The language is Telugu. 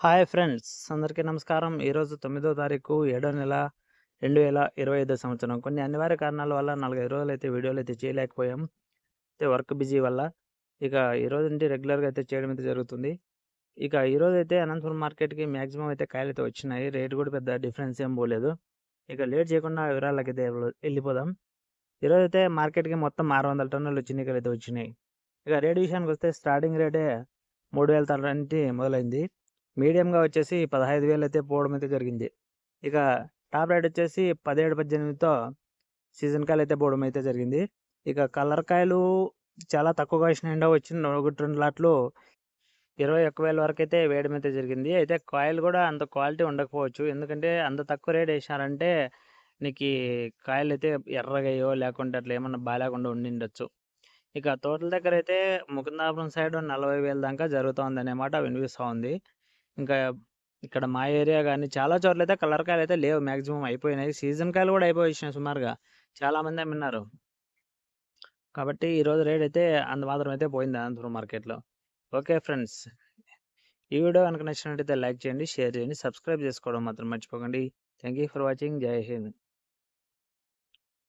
Hi friends! అందరికీ నమస్కారం. ఈరోజు తొమ్మిదో తారీఖు ఏడో నెల రెండు వేల ఇరవై ఐదో సంవత్సరం. కొన్ని అనివార్య కారణాల వల్ల నాలుగైదు రోజులు అయితే వీడియోలు అయితే చేయలేకపోయాం. అయితే వర్క్ బిజీ వల్ల. ఇక ఈరోజు నుండి రెగ్యులర్గా అయితే చేయడం అయితే జరుగుతుంది. ఇక ఈరోజు అయితే అనంతపురం మార్కెట్కి మ్యాక్సిమం అయితే కాయలు అయితే వచ్చినాయి. రేట్ కూడా పెద్ద డిఫరెన్స్ ఏం పోలేదు. ఇక లేట్ చేయకుండా వివరాలకి అయితే వెళ్ళిపోదాం. ఈరోజు అయితే మార్కెట్కి మొత్తం ఆరు వందల టన్నులు చిన్నికలు అయితే వచ్చినాయి. ఇక రేట్ విషయానికి వస్తే స్టార్టింగ్ రేటే మూడు వేల టన్నుల మొదలైంది. మీడియంగా వచ్చేసి పదహైదు వేలు అయితే పోవడం అయితే జరిగింది. ఇక టాప్ రేట్ వచ్చేసి పదిహేడు పద్దెనిమిదితో సీజన్ కాయలు అయితే పోవడం అయితే జరిగింది. ఇక కలర్ కాయలు చాలా తక్కువగా వచ్చినాయండి వచ్చిన ఒకటి రెండు లాట్లు ఇరవై ఒక్క వేల వరకు అయితే వేయడం అయితే జరిగింది. అయితే కాయలు కూడా అంత క్వాలిటీ ఉండకపోవచ్చు. ఎందుకంటే అంత తక్కువ రేట్ వేసినారంటే నీకు కాయలు అయితే ఎర్రగయ్యో లేకుంటే అట్లా ఏమన్నా బాగాలేకుండా ఉండిండొచ్చు. ఇక తోటల దగ్గర అయితే ముకుందాపురం సైడ్ నలభై వేల దాకా జరుగుతుంది అనే మాట వినిపిస్తూ ఉంది. ఇంకా ఇక్కడ మా ఏరియా కానీ చాలా చోట్ల అయితే కలర్ కాయలు అయితే లేవు. మ్యాక్సిమం అయిపోయినాయి. సీజన్ కాయలు కూడా అయిపోయి సుమారుగా. చాలా మంది అమ్మినారు. కాబట్టి ఈరోజు రేట్ అయితే అంత మాత్రం అయితే పోయింది అనంతపురం మార్కెట్లో. Okay friends. ఈ వీడియో కనుక నచ్చినట్టయితే లైక్ చేయండి షేర్ చేయండి సబ్స్క్రైబ్ చేసుకోవడం మాత్రం మర్చిపోకండి. Thank you for watching. Jai Hind.